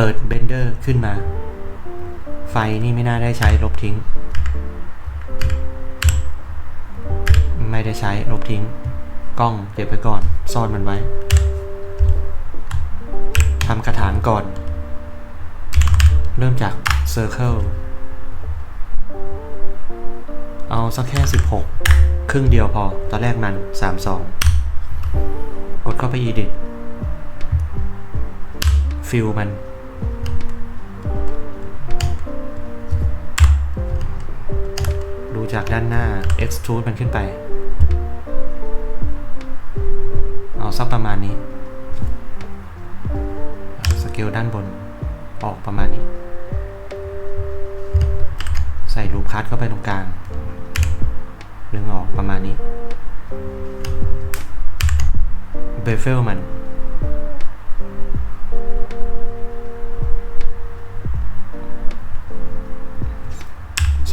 เปิดเบนเดอร์ขึ้นมา ไฟนี่ไม่น่าได้ใช้ลบทิ้ง ไม่ได้ใช้ลบทิ้ง กล้องเก็บไว้ก่อน ซ่อนมันไว้ทำกระถางก่อน เริ่มจาก Circle เอาสักแค่ 16 ครึ่งเดียวพอ ตอนแรกมัน 32 กดเข้าไป Edit ฟิลมัน จากด้านหน้า extrude มันขึ้นไป เอาสักประมาณนี้ สเกลด้านบน ออกประมาณนี้ ใส่ลูปคัทเข้าไปตรงกลางดึงออกประมาณนี้ เบเฟลมัน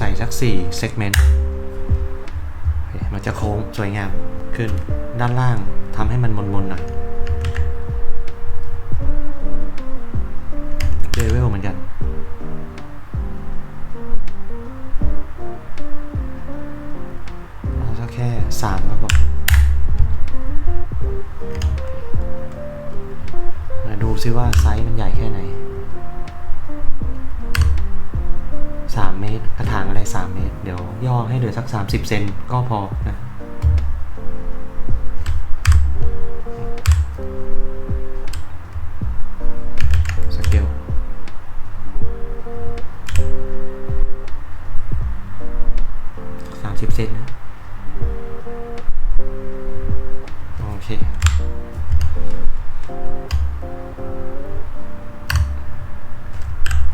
ส่สัก4 segment มันจะโค้งสวยงามขึ้นด้านล่างทำให้มันมนๆหน่อย ก็พอนะสเกลสามสิบเซนนะ โอเค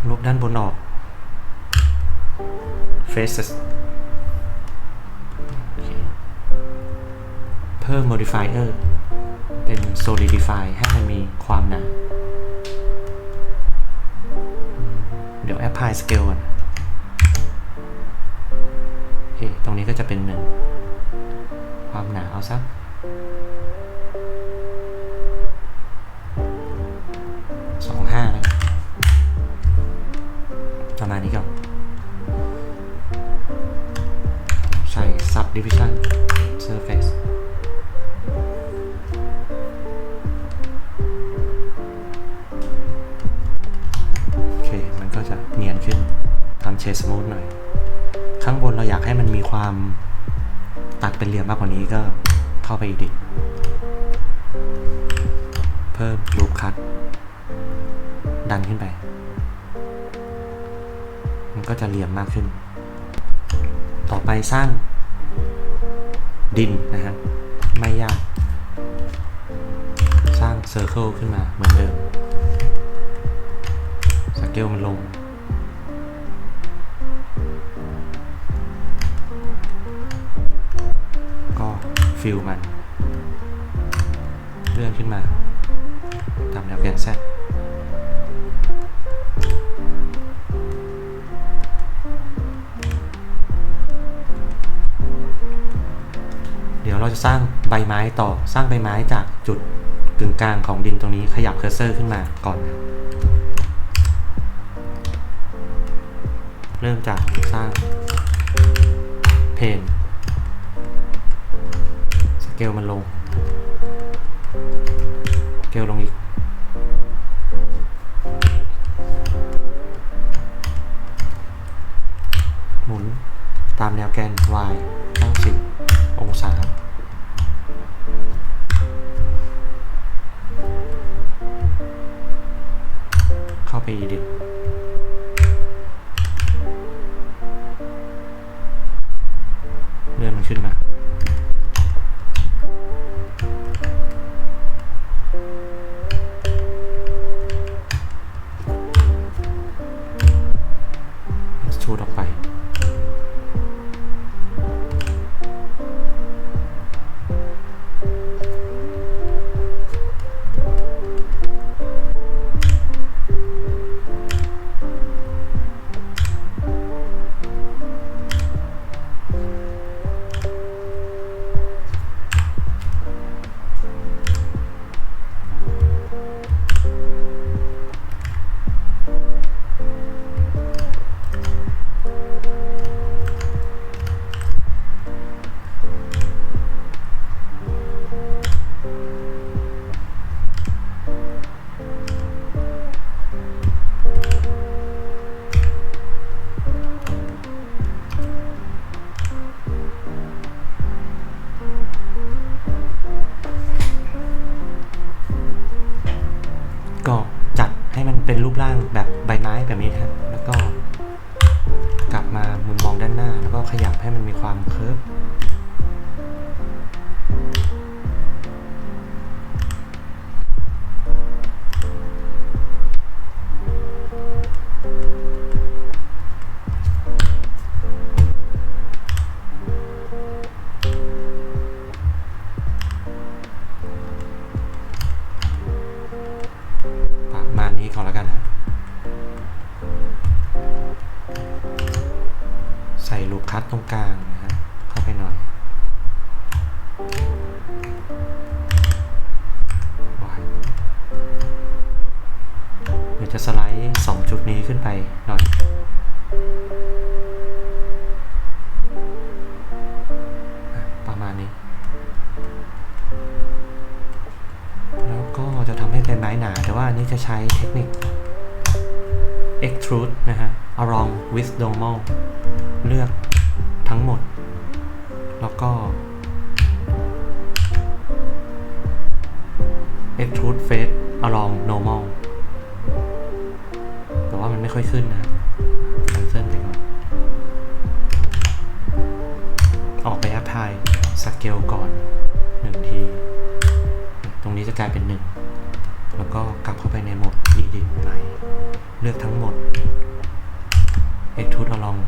ลบด้านบนออก faces พิ่ม modifier เป็น solidify ให้มันมีความหนา เดี๋ยว apply scale ก่อนโอเค ตรงนี้ก็จะเป็นหนึ่งความหนาเอาสัก เชสมูทหน่อย ข้างบนเราอยากให้มันมีความตัดเป็นเหลี่ยมมากกว่านี้ก็เข้าไปอีกดิ เพิ่มลูปคัทดันขึ้นไป มันก็จะเหลี่ยมมากขึ้น ต่อไปสร้างดินนะฮะไม่ยาก สร้างเซอร์เคิลขึ้นมาเหมือนเดิม สเกลมันลง ฟิลมัน เลื่อนขึ้นมาตามแนวแกนแซเดี๋ยวเราจะสร้างใบไม้ต่อสร้างใบไม้จากจุดกึ่งกลางของดินตรงนี้ขยับเคอร์เซอร์ขึ้นมาก่อน เริ่มจากสร้างเพน กลมันลง เกลลงอีก หมุนตามแนวแกน y 90 องศา เข้าไป edit ชูดออกไป ให้มันเป็นรูปร่างแบบใบไม้แบบนี้ฮะแล้วก็กลับมามุมมองด้านหน้า แล้วก็ขยับให้มันมีความเคิร์ฟ ไม้หนา แต่ว่าอันนี้จะใช้เทคนิค extrude นะฮะ along with normal เลือกทั้งหมด แล้วก็ extrude face along normal แต่ว่ามันไม่ค่อยขึ้นนะ cancel ไปก่อน ออกไป apply scale ก่อนหนึ่งที ตรงนี้จะกลายเป็นหนึ่ง ก็กลับเข้าไปในโหมด edit ใหม่เลือกทั้งหมด extrude along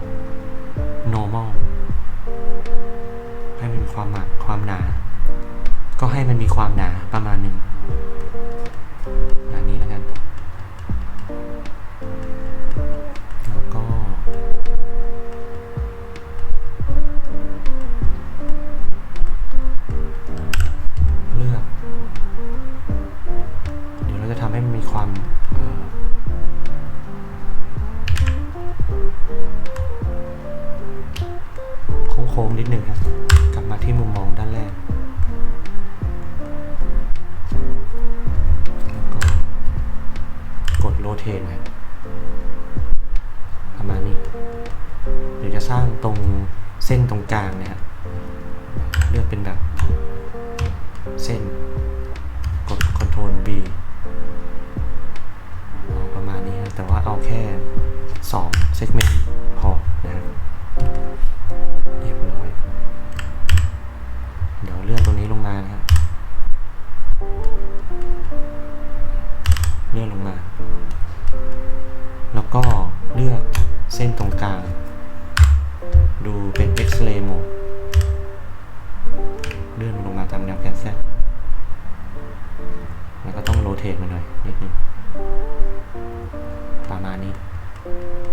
normal ให้มันมีความหนาความหนา ก็ให้มันมีความหนาประมาณหนึ่ง เลือกเส้นตรงกลาง ดูเป็น X-ray mode เลื่อนลงมาตามแนวแกน Z แล้วก็ต้องโรเทมาหน่อยนิดนึงประมาณนี้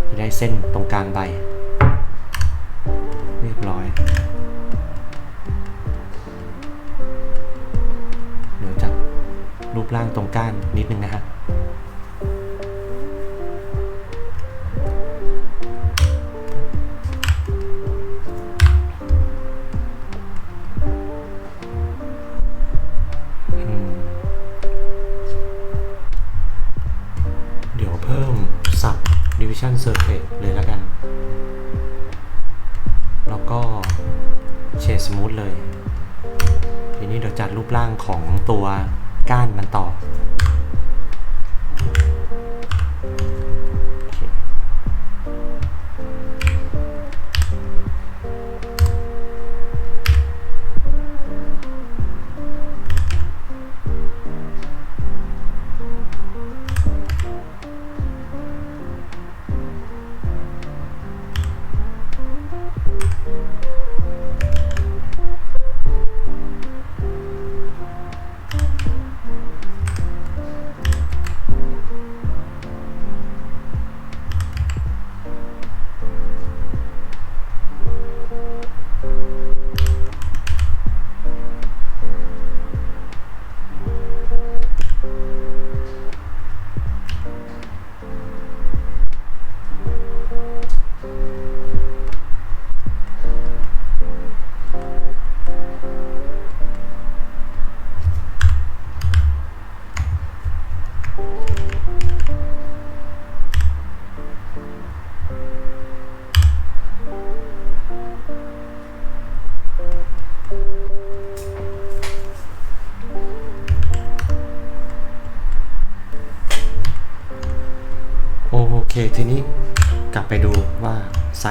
จะได้เส้นตรงกลางใบ ของตัวก้านมันต่อ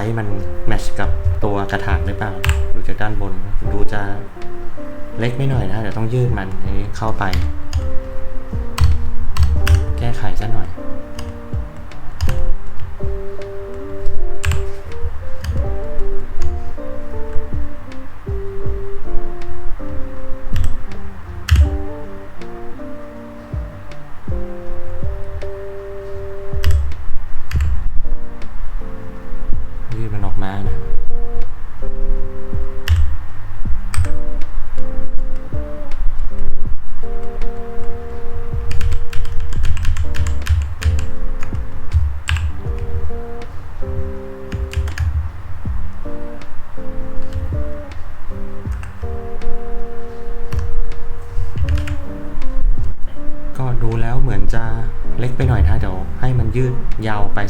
ส์มันแมทช์กับตัวกระถางหรือเปล่า ดูจากด้านบน ดูจะเล็กไม่หน่อยนะเดี๋ยวต้องยืดมันอันนี้เข้าไป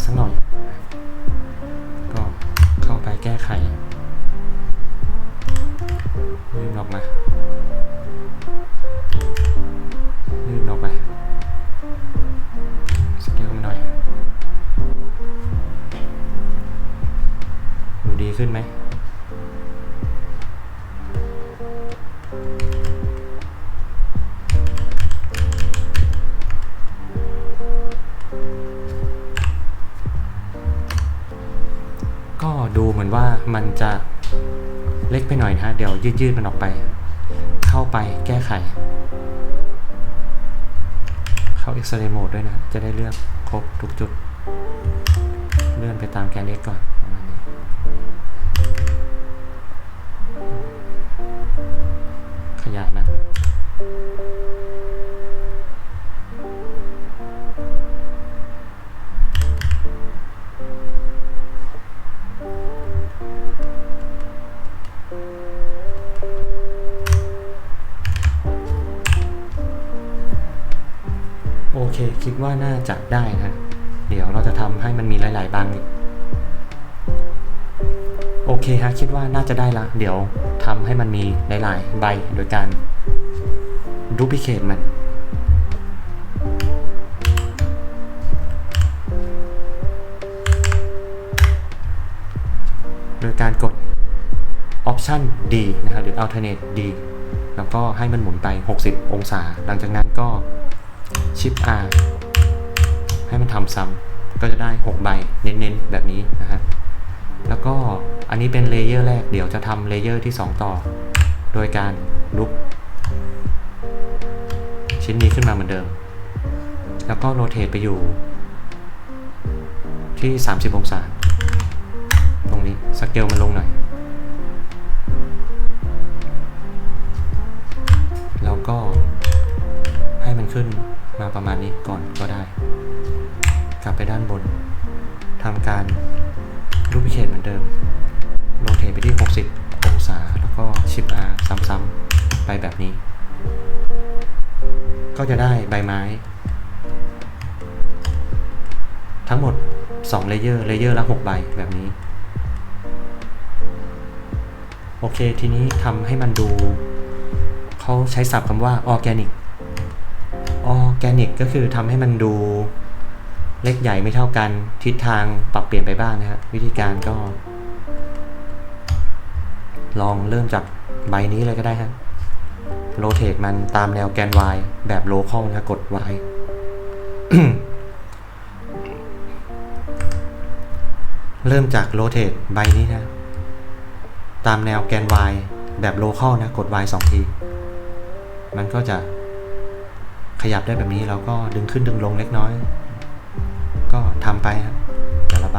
สักหน่อย ว่ามันจะเล็กไปหน่อยนะฮะเดี๋ยวยืดๆมันออกไป เข้าไปแก้ไข เข้า X-ray mode ด้วยนะ จะได้เลือกครบทุกจุด เลื่อนไปตามแกน X ก่อน โอเคฮะคิดว่าน่าจะได้ละ เดี๋ยวทำให้มันมีหลายๆใบโดยการดูพิเคทมัน โดยการกด Option D นะครับหรือ Alternate D แล้วก็ให้มันหมุนไป 60 องศา หลังจากนั้นก็ชิป R ให้มันทำซ้ำก็จะได้ 6 ใบเน้นๆ แบบนี้นะครับ แล้วก็อันนี้เป็นเลเยอร์แรก เดี๋ยวจะทำเลเยอร์ที่ 2 ต่อ โดยการลุกชิ้นนี้ขึ้นมาเหมือนเดิม แล้วก็โรเตทไปอยู่ ที่ 30 องศา ตรงนี้สเกลมันลงหน่อย แล้วก็ให้มันขึ้นมาประมาณนี้ก่อนก็ได้ กลับไปด้านบนทำการ รูปพิเคทเหมือนเดิมโรเทตไปที่ 60 องศา แล้วก็ชิป R ซ้ำๆ ไปแบบนี้ ก็จะได้ใบไม้ ทั้งหมด2เลเยอร์ เลเยอร์ละ 6 ใบแบบนี้ โอเค ทีนี้ทำให้มันดู เขาใช้ศัพท์คำว่าออร์แกนิกออร์แกนิกก็คือทำให้มันดู เล็กใหญ่ไม่เท่ากัน ทิศทางปรับเปลี่ยนไปบ้างนะครับวิธีการก็ ลองเริ่มจากใบนี้เลยก็ได้ครับโรเตทมันตามแนวแกน y แบบโลคอลนะกด y เริ่มจากโรเตทใบนี้นะ ตามแนวแกน y แบบโลคอลนะ กด y 2 ที มันก็จะขยับได้แบบนี้เราก็ดึงขึ้นดึงลงเล็กน้อย ก็ทำไปครับแต่ละใบ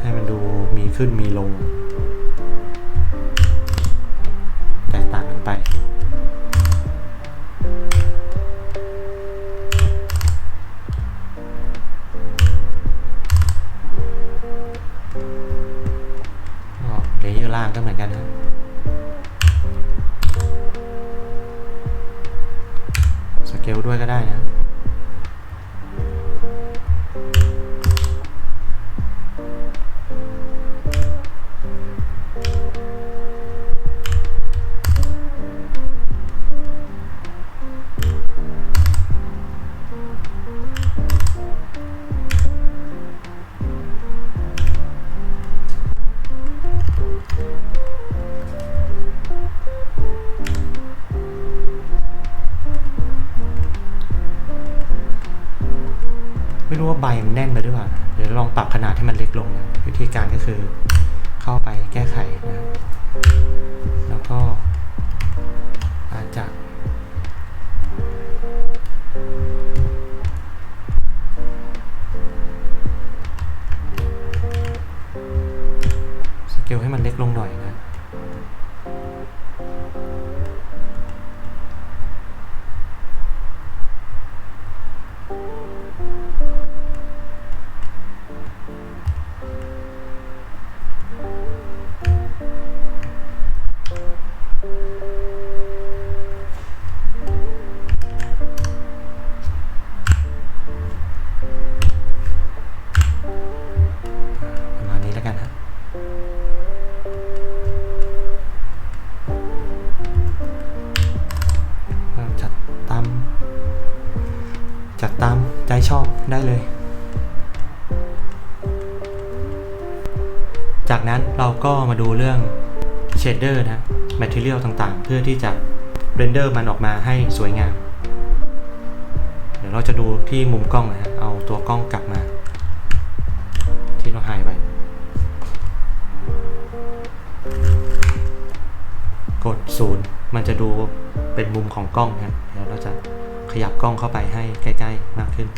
ให้มันดูมีขึ้นมีลง แตกต่างกันไป ก็เลเยอร์ล่างก็เหมือนกันนะ ด้วยก็ได้นะ ใบมันแน่นไปหรือเปล่าเดี๋ยวลองปรับขนาดให้มันเล็กลงนะวิธีการก็คือเข้าไปแก้ไขนะแล้วก็อาจจะสเกลให้มันเล็กลงหน่อยนะ ดูเรื่องเชดเดอร์นะ Material ต่างๆ เพื่อที่จะเรนเดอร์มันออกมาให้สวยงาม เดี๋ยวเราจะดูที่มุมกล้องนะฮะ เอาตัวกล้องกลับมา ที่เราหายไป กดศูนย์มันจะดูเป็นมุมของกล้องนะเดี๋ยวเราจะขยับกล้องเข้าไปให้ใกล้ ๆ มากขึ้น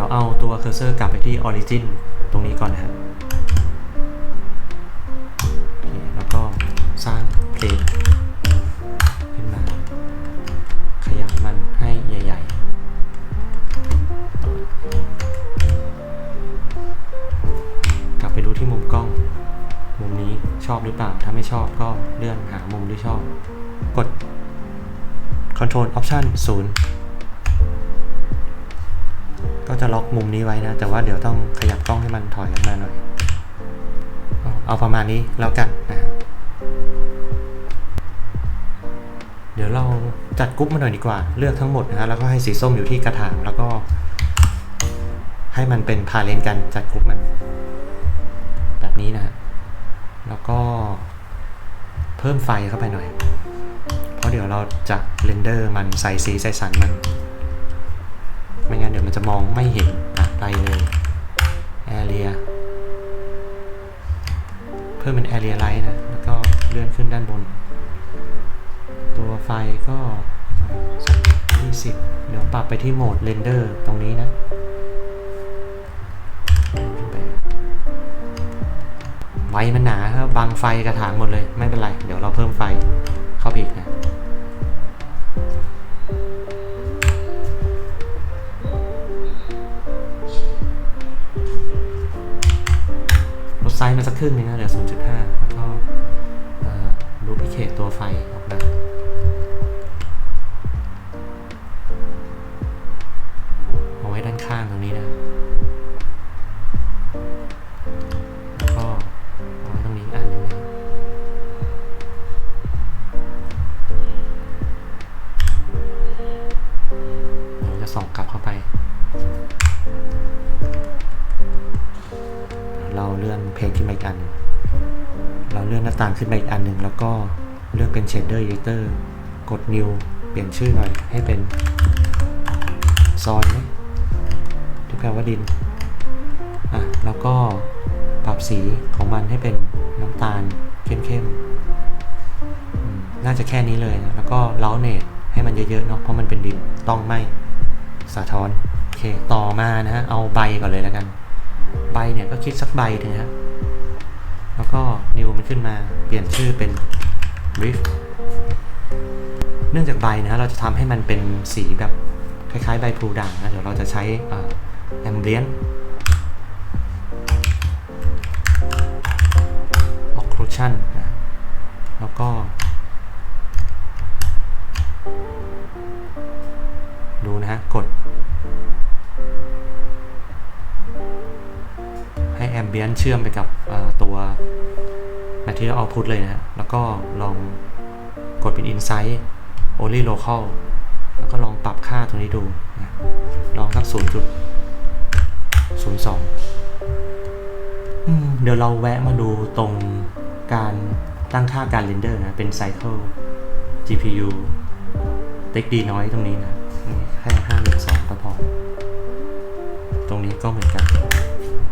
ดี๋ยวเอาตัวเคอร์เซอร์กลับไปที่ Origin ตรงนี้ก่อนนะครับแล้วก็สร้างเพลงขึ้นมา ขยายมันให้ใหญ่ๆ กลับไปดูที่มุมกล้อง มุมนี้ชอบหรือเปล่า ถ้าไม่ชอบก็เลื่อนหามุมที่ชอบ กด Control Option 0 ก็จะล็อกมุมนี้ไว้นะ แต่ว่าเดี๋ยวต้องขยับกล้องให้มันถอยออกมาหน่อย เอาประมาณนี้แล้วกันนะเดี๋ยวเราจัดกรุ๊ปมาหน่อยดีกว่า เลือกทั้งหมดนะฮะแล้วก็ให้สีส้มอยู่ที่กระถางแล้วก็ ให้มันเป็นพาเลนกันจัดกรุ๊ปมัน แบบนี้นะฮะแล้วก็เพิ่มไฟเข้าไปหน่อย เพราะเดี๋ยวเราจะเรนเดอร์มันใส่สีใส่สันมัน ไม่งั้นเดี๋ยวมันจะมองไม่เห็นอะไรเลย Area เพิ่มเป็น Area Light นะ แล้วก็เลื่อนขึ้นด้านบน ตัวไฟก็20 เดี๋ยวปรับไปที่โหมด Render ตรงนี้นะไฟมันหนาครับบังไฟกระถางหมดเลย ไม่เป็นไร เดี๋ยวเราเพิ่มไฟเข้าไปอีกนะ ไซส์มาสักครึ่งนึงนะเหลือ 0.5 แล้วก็รูพิเคตตัวไฟอ อีกอัน เราเลื่อนหน้าต่างขึ้นมาอีกอันหนึ่งแล้วก็เลือกเป็น shader editor กด new เปลี่ยนชื่อหน่อยให้เป็นซอนไหมที่แปลว่าดิน อะ แล้วก็ปรับสีของมันให้เป็นน้ำตาลเข้มๆอืมน่าจะแค่นี้เลยนะ แล้วก็เล้าเนตให้มันเยอะๆเนาะ เพราะมันเป็นดิน ต้องไม่สะท้อน โอเค ต่อมานะฮะ เอาใบก่อนเลยแล้วกัน ใบเนี่ยก็คิดสักใบถึงครับ แล้วก็นิวมันขึ้นมาเปลี่ยนชื่อเป็น brief เนื่องจากใบนะเราจะทำให้มันเป็นสีแบบคล้ายๆ ใบพลูด่างนะ เดี๋ยวเราจะใช้แอมเบียน occlusion นะแล้วก็ ดูนะฮะ กด ให้แอมเบียนเชื่อมไปกับ ตัว Material Output เลยนะ แล้วก็ลองกดเป็น Insight Only Local แล้วแล้วก็ลองปรับค่าตรงนี้ดูนะลองสักศูนย์จุดศูนย์สองเดี๋ยวเราแวะมาดูตรงการตั้งค่าการเรนเดอร์นะ เป็นไซเคิล GPU เต็กดีน้อยตรงนี้นะแค่ห้าหนึ่งสองก็พอ ตรงนี้ก็เหมือนกัน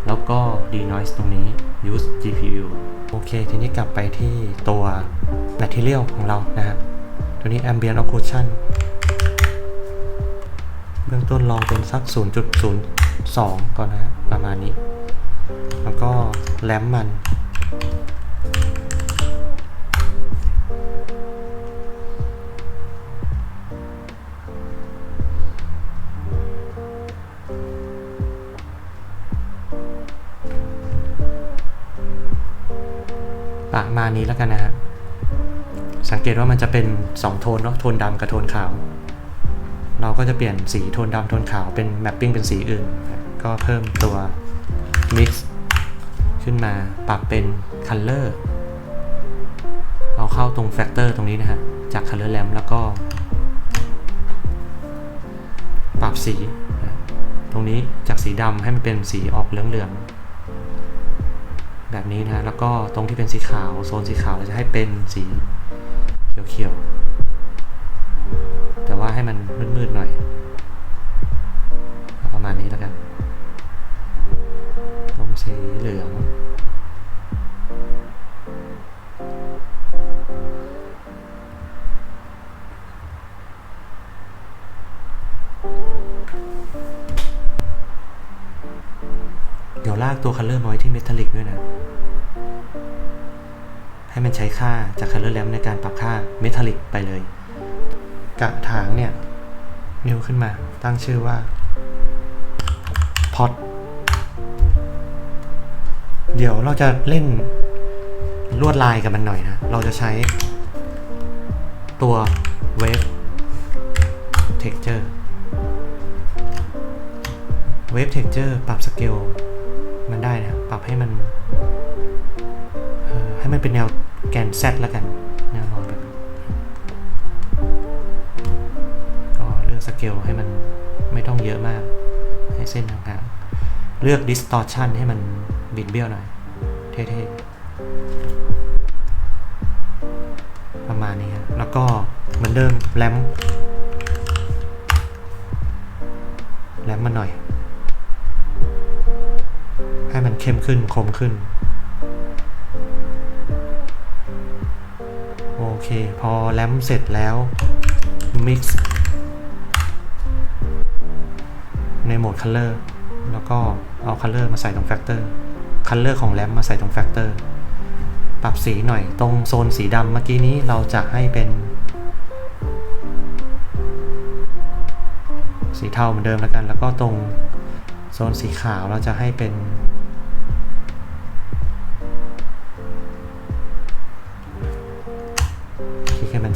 แล้วก็ denoise ตรงนี้ use GPU โอเค ทีนี้กลับไปที่ตัว material ของเรานะฮะตัวนี้ ambient occlusion เบื้องต้นลองเป็นสัก 0.02 ก่อนนะครับประมาณนี้ แล้วก็แลมมัน ประมาณนี้แล้วกันนะฮะ สังเกตว่ามันจะเป็น 2 โทนเนาะ โทนดำกับโทนขาว เราก็จะเปลี่ยนสีโทนดำโทนขาวเป็นแมปปิ้งเป็นสีอื่น ก็เพิ่มตัว mix ขึ้นมาปรับเป็น color เอาเข้าตรง factor ตรงนี้นะฮะ จาก color lamp แล้วก็ ปรับสี ตรงนี้จากสีดำให้มันเป็นสีออกเหลืองๆ แบบนี้นะแล้วก็ตรงที่เป็นสีขาวโซนสีขาวเราจะให้เป็นสีเขียวๆแต่ว่าให้มันมืดๆหน่อยประมาณนี้แล้วกันตรงสีเหลือง ลากตัวคัลเลอร์มาไว้ที่เมทัลลิกด้วยนะ ให้มันใช้ค่าจากคัลเลอร์แลมในการปรับค่าเมทัลลิกไปเลย กระถางเนี่ยนิวขึ้นมาตั้งชื่อว่าพอตเดี๋ยวเราจะเล่นลวดลายกับมันหน่อยนะ เราจะใช้ตัว Wave Texture Wave Texture ปรับสเกล มันได้นะปรับให้มันให้มันเป็นแนวแกน Z แล้วกันแนวนอนแบบก็เลือกสเกลให้มันไม่ต้องเยอะมาก ให้เส้นห่างๆเลือก distortion ให้มันบิดเบี้ยวหน่อย เท่ๆ ประมาณนี้ครับแล้วก็เหมือนเดิมแรมแรมมาหน่อย เข้มขึ้นคมขึ้น โอเค พอแรมเสร็จแล้ว mix ในโหมด color แล้วก็เอา color มาใส่ตรง factor color ของแรมมาใส่ตรง factor ปรับสีหน่อยตรงโซนสีดำเมื่อกี้นี้เราจะให้เป็นสีเทาเหมือนเดิมแล้วกัน แล้วก็ตรงโซนสีขาวเราจะให้เป็น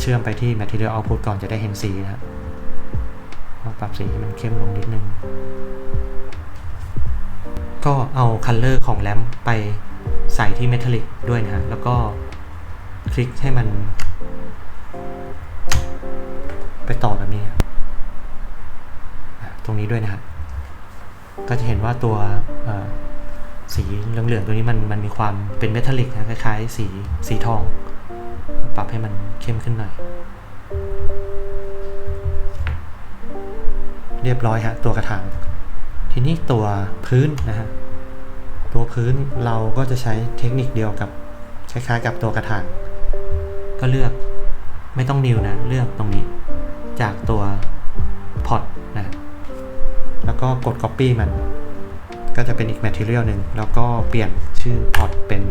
เชื่อมไปที่ Material Output ก่อนจะได้เห็นสีนะครับปรับสีให้มันเข้มลงนิดนึง ก็เอา Color ของแรมไปใส่ที่ Metallic ด้วยนะฮะ แล้วก็คลิกให้มัน ไปต่อแบบนี้ ตรงนี้ด้วยนะฮะ ก็จะเห็นว่าตัวสีเหลืองๆตัวนี้มันมันมีความเป็นเมทัลลิกนะคล้ายๆ สีสีทอง ปรับให้มัน เข้มขึ้นหน่อย เรียบร้อยฮะตัวกระถาง ทีนี้ตัวพื้นนะฮะ ตัวพื้นเราก็จะใช้เทคนิคเดียวกับ คล้ายๆกับตัวกระถาง ก็เลือกไม่ต้องนิวนะ เลือกตรงนี้ จากตัวพอตนะแล้วก็กด Copy มัน ก็จะเป็นอีก Material หนึ่ง แล้วก็เปลี่ยนชื่อพอตเป็น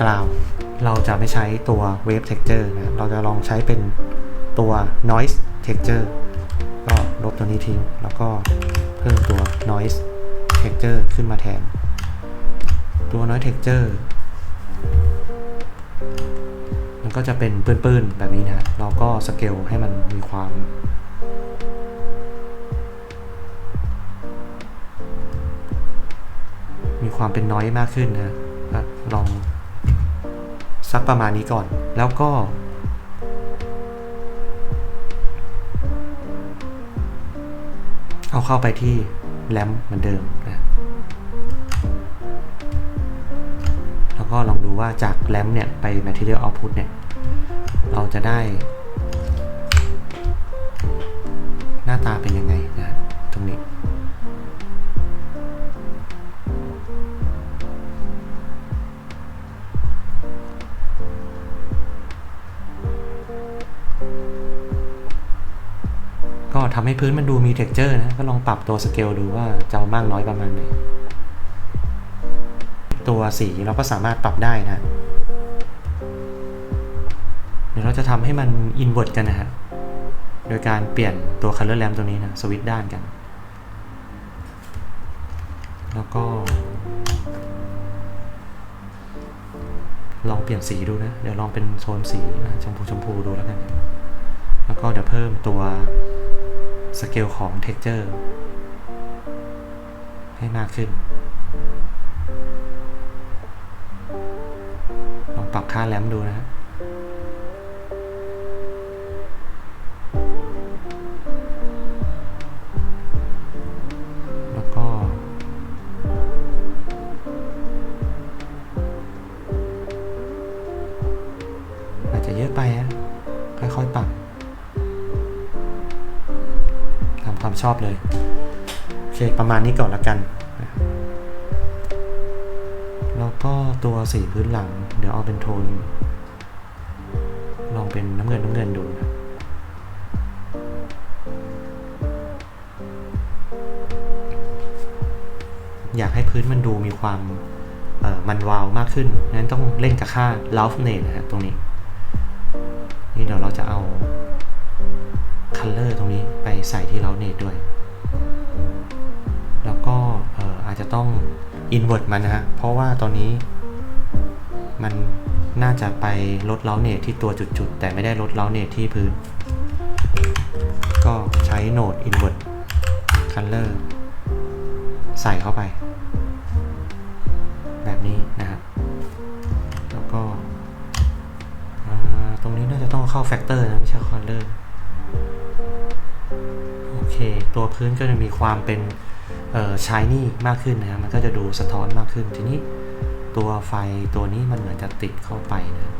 กราว เราจะไม่ใช้ตัว Wave Texture นะเราจะลองใช้เป็นตัว Noise Texture ก็ลบตัวนี้ทิ้ง แล้วก็เพิ่มตัว Noise Texture ขึ้นมาแทน ตัว Noise Texture มันก็จะเป็นปื้นๆแบบนี้นะเราก็สเกลให้มันมีความมีความเป็นน้อยมากขึ้นนะลอง สักประมาณนี้ก่อน แล้วก็ เอาเข้าไปที่แรมเหมือนเดิมนะแล้วก็ลองดูว่าจากแรมเนี่ยไป Material Output เนี่ย เราจะได้ หน้าตาเป็นยังไงนะตรงนี้ ทำให้พื้นมันดูมี texture นะ ก็ลองปรับตัวสเกลดูว่าจะามากน้อยประมาณไหน ตัวสีเราก็สามารถปรับได้นะเดี๋ยวเราจะทำให้มัน invert กันนะฮะ โดยการเปลี่ยนตัว color lamp ตัวนี้นะสวิตช์ด้านกัน แล้วก็ลองเปลี่ยนสีดูนะ เดี๋ยวลองเป็นโทนสีอะชมพูชมพูดูแล้วกัน แล้วก็เดี๋ยวเพิ่มตัว สเกลของเท็กเจอร์ให้มากขึ้น ลองปรับค่าแรมดูนะครับ ชอบเลย โอเค ประมาณนี้ก่อนละกันแล้วก็ตัวสีพื้นหลัง เดี๋ยวเอาเป็นโทน ลองเป็นน้ำเงินน้ำเงินดูนะอยากให้พื้นมันดูมีความมันวาวมากขึ้น นั้นต้องเล่นกับค่า l o u f n e t นะฮะตรงนี้ นี่เดี๋ยวเราจะเอา color ตรงนี้ ไปใส่ที่ l o u f n e t ด้วย แล้วก็เอ่อาจจะต้อง invert มันนะฮะ เพราะว่าตอนนี้มันน่าจะไปลด l o u f n e t ที่ตัวจุดๆ แต่ไม่ได้ลด l o u f n e t ที่พื้น ก็ใช้โหนด invert color ใส่เข้าไป แบบนี้นะครับแล้วก็ตรงนี้น่าจะต้องเข้าแฟกเตอร์นะ ไม่ใช่คอลเลอร์ ตัวพื้นก็จะมีความเป็นชายนี่มากขึ้นนะครับมันก็จะดูสะท้อนมากขึ้น ทีนี้ตัวไฟตัวนี้มันเหมือนจะติดเข้าไปนะครับ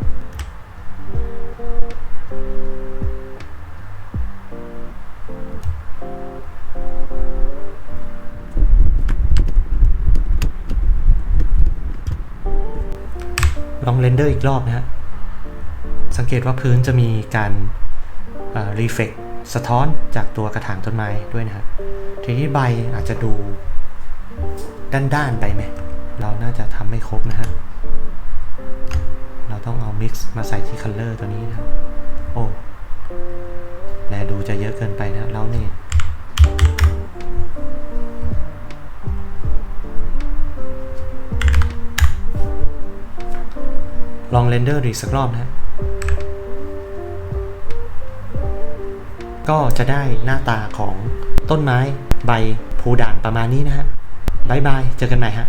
ลองเรนเดอร์อีกรอบนะฮะ สังเกตว่าพื้นจะมีการรีเฟก สะท้อนจากตัวกระถางต้นไม้ด้วยนะครับ ทีนี้ใบอาจจะดูด้านๆไปไหม เราน่าจะทำไม่ครบนะฮะ เราต้องเอามิกซ์มาใส่ที่คัลเลอร์ตัวนี้นะครับ โอ้แลดูจะเยอะเกินไปนะแล้วเนี่ยลองเรนเดอร์อีกสักรอบนะ ก็จะได้หน้าตาของต้นไม้ใบภูด่างประมาณนี้นะฮะบายบาย เจอกันใหม่ฮะ